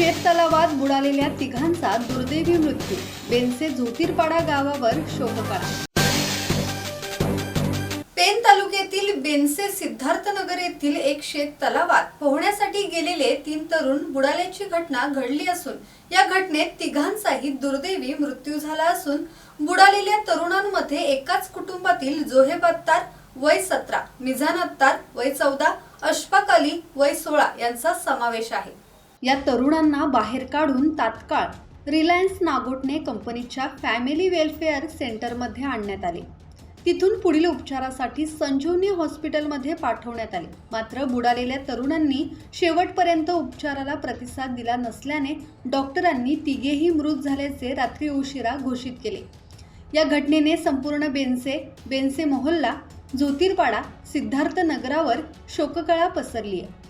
शेत तलावात बुडालेल्या तिघांचा दुर्दैवी मृत्यू. बेनसे झोतीरपाडा गावावर शोककळा. पेन तालुक्यातील बेनसे सिद्धार्थनगर येथील एक शेत तलावात पोहण्यासाठी गेलेले तीन तरुण बुडाल्याची घटना घडली असून या घटनेत तिघांचाही दुर्दैवी मृत्यू झाला असून बुडालेल्या तरुणांमध्ये एकाच कुटुंबातील जोहेब अत्तार वय सतरा मिझान अत्तार वय चौदा अशफाक अली वय सोळा यांचा समावेश आहे. या तरुणांना बाहेर काढून तात्काळ रिलायन्स नागोटने कंपनीच्या फॅमिली वेलफेअर सेंटरमध्ये आणण्यात आले. तिथून पुढील उपचारासाठी संजीवनी हॉस्पिटलमध्ये पाठवण्यात आले. मात्र बुडालेल्या तरुणांनी शेवटपर्यंत उपचाराला प्रतिसाद दिला नसल्याने डॉक्टरांनी तिघेही मृत झाल्याचे रात्री उशिरा घोषित केले. या घटनेने संपूर्ण बेनसे बेनसे मोहल्ला ज्योतिर्पाडा सिद्धार्थ नगरावर शोककळा पसरली आहे